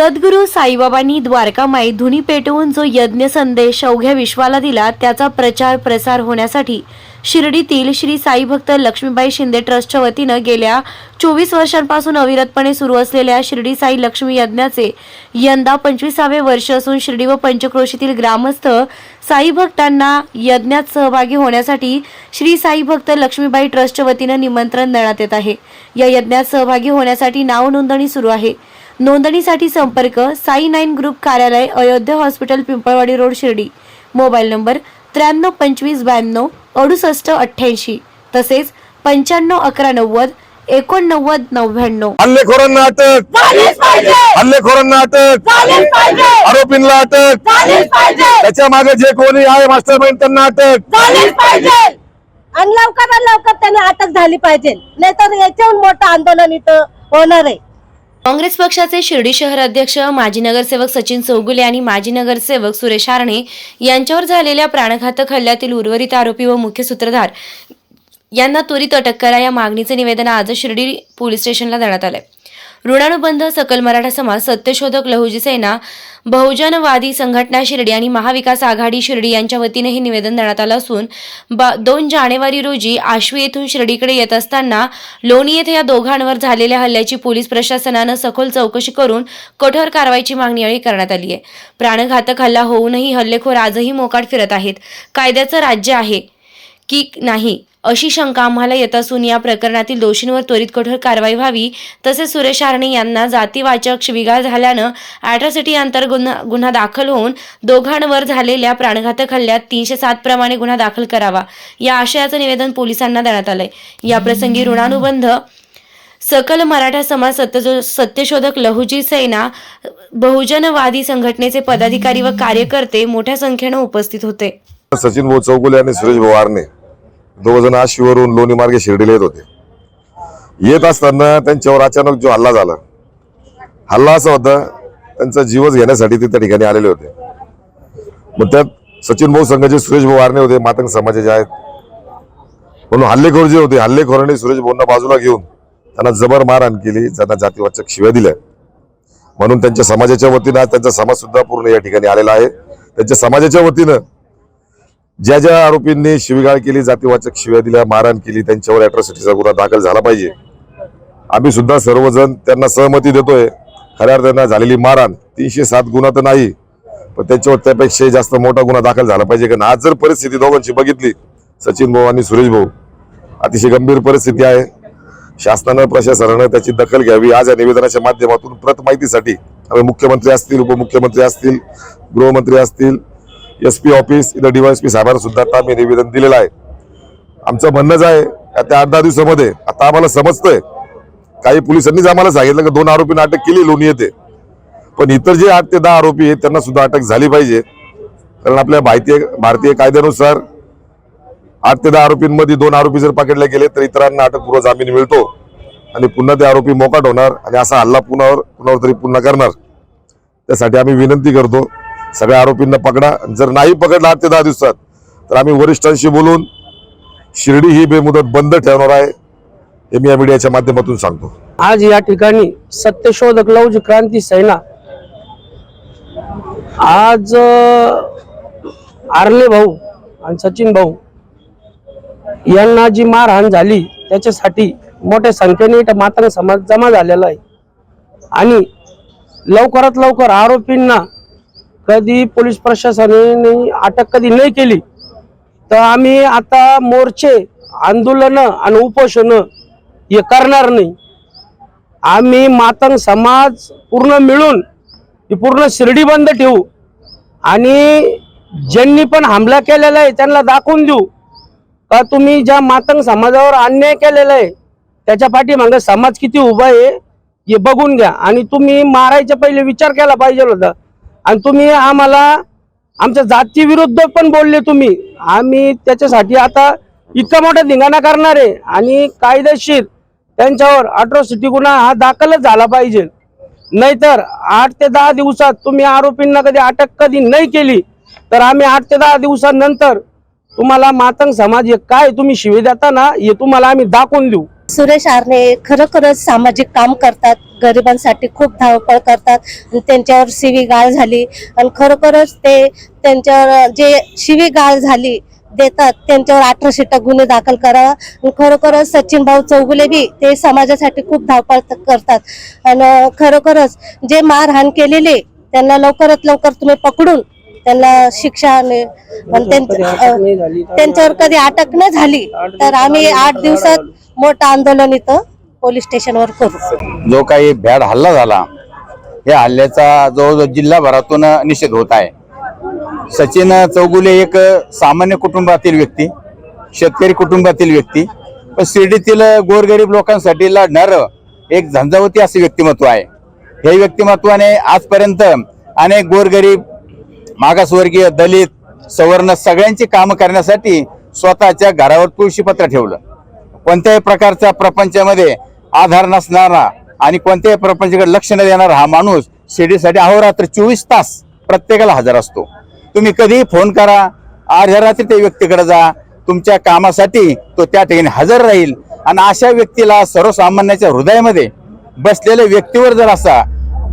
सद्गुरू साईबाबांनी द्वारकामाई धुनी पेटवून जो यज्ञ संदेश अवघ्या विश्वाला दिला त्याचा प्रचार प्रसार होण्यासाठी शिर्डीतील श्री साई भक्त लक्ष्मीबाई शिंदे ट्रस्टच्या वतीनं गेल्या चोवीस वर्षांपासून अविरतपणे सुरू असलेल्या शिर्डी साई लक्ष्मी यज्ञाचे यंदा पंचवीसावे वर्ष असून शिर्डी व पंचक्रोशीतील ग्रामस्थ साई भक्तांना यज्ञात सहभागी होण्यासाठी श्री साई भक्त लक्ष्मीबाई ट्रस्टच्या वतीनं निमंत्रण देण्यात येत आहे. या यज्ञात सहभागी होण्यासाठी नाव नोंदणी सुरू आहे. नोंदणीसाठी संपर्क साई नाईन ग्रुप कार्यालय Ayodhya hospital Pimpalwadi road Shirdi. Mobile number त्र्याण्णव पंचवीस ब्याण्णव अडुसष्ट अठ्ठ्याऐंशी. तसेच पंच्याण्णव अकरा नव्वद एकोणनव्वद नव्याण्णव. हल्लेखोरांना अटक. हल्लेखोरांना अटक. आरोपींना अटक. त्याच्यामागे जे कोणी आहे मास्टर माइंड त्यांना अटक. आणि लवकरात लवकर त्यांना अटक झाली पाहिजे. नाहीतर याच्याहून मोठं आंदोलन इथं होणार आहे. काँग्रेस पक्षाचे शिर्डी शहर अध्यक्ष माजी नगरसेवक सचिन चौगुले आणि माजी नगरसेवक सुरेश हारणे यांच्यावर झालेल्या प्राणघातक हल्ल्यातील उर्वरित आरोपी व मुख्य सूत्रधार यांना त्वरित अटक करा या मागणीचे निवेदन आज शिर्डी पोलीस स्टेशनला देण्यात आलंय. ऋणानुबंध सकल मराठा समाज सत्यशोधक लहुजी सेना बहुजनवादी संघटना शिर्डी आणि महाविकास आघाडी शिर्डी यांच्या वतीने हे निवेदन देण्यात आलं असून बा दोन जानेवारी रोजी आश्वी येथून शिर्डीकडे येत असताना लोणी येथे या दोघांवर झालेल्या हल्ल्याची पोलीस प्रशासनानं सखोल चौकशी करून कठोर कारवाईची मागणी यावेळी करण्यात आली आहे. प्राणघातक हल्ला होऊनही हल्लेखोर आजही मोकाट फिरत आहेत. कायद्याचं राज्य आहे. की नाही? अशी शंका आम्हाला येत असून या प्रकरणातील दोषींवर त्वरित कठोर कारवाई व्हावी. तसेच सुरेश आरणे यांना जातीवाचक शिविगाळ झाल्यानं अॅट्रॉसिटी अंतर्गत गुन्हा गुन्हा दाखल होऊन दोघांवर झालेल्या प्राणघातक हल्ल्यात तीनशे सात प्रमाणे गुन्हा दाखल करावा. या आशयाचं निवेदन पोलिसांना देण्यात आलंय. याप्रसंगी ऋणानुबंध सकल मराठा समाज सत्य सत्यशोधक लहुजी सेना बहुजनवादी संघटनेचे पदाधिकारी व कार्यकर्ते मोठ्या संख्येनं उपस्थित होते. सचिन भाऊ चौगुले आणि सुरेश भवारने दोघ जण आशीवरून लोणी मार्गे शिर्डीला येत होते. येत असताना त्यांच्यावर अचानक जो हल्ला झाला हल्ला असा होता त्यांचा जीवच घेण्यासाठी ते त्या ठिकाणी आलेले होते. मग त्यात सचिन भाऊ संघाचे सुरेश भाऊ वारणे होते मातंग समाजाचे आहेत. म्हणून हल्लेखोर जे होते हल्लेखोरांनी सुरेश भाऊंना बाजूला घेऊन त्यांना जबर मारहाण केली त्यांना जातीवाचक शिव्या दिल्या. म्हणून त्यांच्या समाजाच्या वतीनं आज त्यांचा समाज सुद्धा पूर्ण या ठिकाणी आलेला आहे. त्यांच्या समाजाच्या वतीनं ज्या ज्या आरोपींनी शिवीगाळ केली जातीवाचक शिव्या दिल्या मारहाण केली त्यांच्यावर अॅट्रॉसिटीचा गुन्हा दाखल झाला पाहिजे. आम्ही सुद्धा सर्वजण त्यांना सहमती देतोय. खऱ्या अर्थानं झालेली मारहाण तीनशे सात गुन्हा तर नाही पण त्यांच्यावर त्यापेक्षा जास्त मोठा गुन्हा दाखल झाला पाहिजे. कारण आज जर परिस्थिती दोघांची बघितली सचिन भाऊ आणि सुरेश भाऊ अतिशय गंभीर परिस्थिती आहे. शासनानं प्रशासनानं त्याची दखल घ्यावी. आज या निवेदनाच्या माध्यमातून प्रत माहितीसाठी आम्ही मुख्यमंत्री असतील उपमुख्यमंत्री असतील गृहमंत्री असतील एस पी ऑफिस इथं डीवायएसपी साहेबांना सुद्धा आता आम्ही निवेदन दिलेलं आहे. आमचं म्हणणंच आहे का त्या आठ दहा दिवसामध्ये आता आम्हाला समजतंय. काही पोलिसांनीच आम्हाला सांगितलं की दोन आरोपींना अटक केली लोणी येते. पण इतर जे आठ ते दहा आरोपी आहेत त्यांना सुद्धा अटक झाली पाहिजे. कारण आपल्या भारतीय भारतीय कायद्यानुसार आठ ते दहा आरोपींमध्ये दोन आरोपी जर पकडले गेले तर इतरांना अटकपूर्व जामीन मिळतो. आणि पुन्हा ते आरोपी मोकाट होणार आणि असा हल्ला पुन्हा पुन्हा तरी पुन्हा करणार. त्यासाठी आम्ही विनंती करतो. सगळ्या आरोपींना पकडा. जर नाही पकडला आठ ते दहा दिवसात तर आम्ही वरिष्ठांशी बोलून शिर्डी ही बेमुदत बंद ठेवणार आहे हे मी या मीडियाच्या माध्यमातून सांगतो. आज या ठिकाणी सत्यशोधक लौज क्रांती सेना आज आर्ले भाऊ आणि सचिन भाऊ यांना जी मारहाण झाली त्याच्यासाठी मोठ्या संख्येने इथं मातंग समाज जमा झालेला आहे. आणि लवकरात लवकर आरोपींना कधी पोलीस प्रशासनाने अटक कधी नाही केली तर आम्ही आता मोर्चे आंदोलन आणि उपोषण हे करणार नाही. आम्ही मातंग समाज पूर्ण मिळून पूर्ण शिर्डी बंद ठेवू आणि ज्यांनी पण हमला केलेला आहे त्यांना दाखवून देऊ. का तुम्ही ज्या मातंग समाजावर अन्याय केलेला आहे त्याच्या पाठीमागे समाज किती उभा आहे हे बघून घ्या. आणि तुम्ही मारायच्या पहिले विचार केला पाहिजे होता. आणि तुम्ही आम्हाला आमच्या जाती विरुद्ध पण बोलले तुम्ही. आम्ही त्याच्यासाठी आता इतका मोठा धिंगाणा करणार आहे. आणि कायदेशीर त्यांच्यावर अट्रॉसिटी गुन्हा हा दाखलच झाला पाहिजे. नाहीतर आठ ते दहा दिवसात तुम्ही आरोपींना कधी अटक कधी नाही केली तर आम्ही आठ ते दहा दिवसानंतर तुम्हाला मातंग समाज हे काय तुम्ही शिवे देता ना हे तुम्हाला आम्ही दाखवून देऊ. सुरेश आरणे खरोखरच सामाजिक काम करतात गरिबांसाठी खूप धावपळ करतात आणि त्यांच्यावर शिवीगाळ झाली आणि खरोखरच ते त्यांच्यावर जे शिवीगाळ झाली देतात त्यांच्यावर अठराशे शिटा गुन्हे दाखल करावा आणि खरोखरच सचिन भाऊ चौगुले बी ते समाजासाठी खूप धावपळ करतात. आणि खरोखरच जे मारहाण केलेले त्यांना लवकरात लवकर तुम्ही पकडून त्यांना शिक्षा आणि त्यांच्यावर कधी अटक नाही झाली तर आम्ही आठ दिवसात मोठं आंदोलन इथं पोलीस स्टेशनवर करू. जो काही भ्याड हल्ला झाला या हल्ल्याचा जवळजवळ जिल्हाभरातून निषेध होत आहे. सचिन चौगुले एक सामान्य कुटुंबातील व्यक्ती शेतकरी कुटुंबातील व्यक्ती पण शिर्डीतील गोरगरीब लोकांसाठी लढणार एक झंझावती असे व्यक्तिमत्व आहे. हे व्यक्तिमत्वाने आजपर्यंत अनेक गोरगरीब मागासवर्गीय दलित सवर्ण सगळ्यांची कामं करण्यासाठी स्वतःच्या घरावर तुळशीपत्र ठेवलं. कोणत्याही प्रकारच्या प्रपंचामध्ये आधार नसणारा आणि कोणत्याही प्रपंचाकडे लक्ष न देणारा हा माणूस शिर्डीसाठी अहोरात्र चोवीस तास प्रत्येकाला हजर असतो. तुम्ही कधीही फोन करा अर्ध्या रात्री त्या व्यक्तीकडे जा तुमच्या कामासाठी तो त्या ठिकाणी हजर राहील. आणि अशा व्यक्तीला सर्वसामान्याच्या हृदयामध्ये बसलेल्या व्यक्तीवर जर असा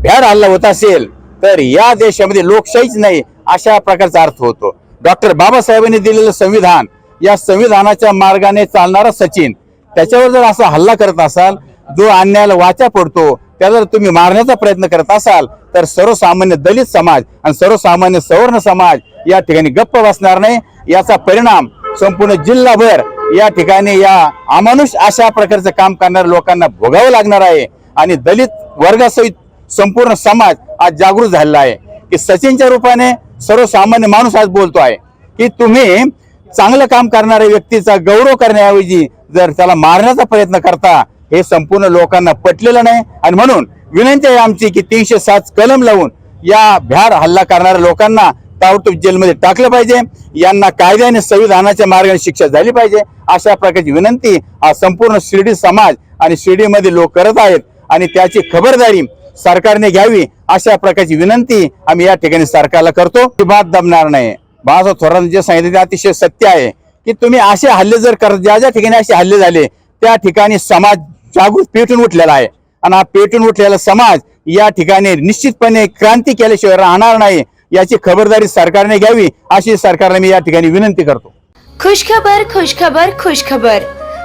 भ्याड हल्ला होत असेल तर या देशामध्ये लोकशाहीच नाही अशा प्रकारचा अर्थ होतो. डॉक्टर बाबासाहेबांनी दिलेलं संविधान या संविधानाच्या मार्गाने चालणारा सचिन त्याच्यावर जर असा हल्ला करत असाल जो अन्यायाला वाचा पडतो त्याला जर तुम्ही मारण्याचा प्रयत्न करत असाल तर सर्वसामान्य दलित समाज आणि सर्वसामान्य सवर्ण समाज या ठिकाणी गप्प बसणार नाही. याचा परिणाम संपूर्ण जिल्हाभर या ठिकाणी या अमानुष अशा प्रकारचं काम करणाऱ्या लोकांना भोगावं लागणार आहे. आणि दलित वर्गासहित संपूर्ण समाज आज जागृत झालेला आहे. की सचिनच्या रूपाने सर्वसामान्य माणूस आज बोलतो आहे. की तुम्ही चांगलं काम करणाऱ्या व्यक्तीचा गौरव करण्याऐवजी जर त्याला मारण्याचा प्रयत्न करता हे संपूर्ण लोकांना पटलेलं नाही. आणि म्हणून विनंती आहे आमची की तीनशे सात कलम लावून या भ्याड हल्ला करणाऱ्या लोकांना ताबडतोब जेलमध्ये टाकलं पाहिजे. यांना कायद्याने संविधानाच्या मार्गाने शिक्षा झाली पाहिजे. अशा प्रकारची विनंती हा संपूर्ण शिर्डी समाज आणि शिर्डीमध्ये लोक करत आहेत. आणि त्याची खबरदारी सरकारने घ्यावी अशा प्रकारची विनंती आम्ही या ठिकाणी सरकारला करतो. ही बात दमणार नाही. बाळासाहेब थोरात जे सांगितले ते अतिशय सत्य आहे की तुम्ही असे हल्ले जर कर ज्या ज्या ठिकाणी असे हल्ले झाले त्या ठिकाणी समाज जागृत पेटून उठलेला आहे. आणि हा पेटून उठलेला समाज या ठिकाणी निश्चितपणे क्रांती केल्याशिवाय राहणार नाही याची खबरदारी सरकारने घ्यावी अशी सरकारला मी या ठिकाणी विनंती करतो. खुशखबर खुशखबर खुशखबर.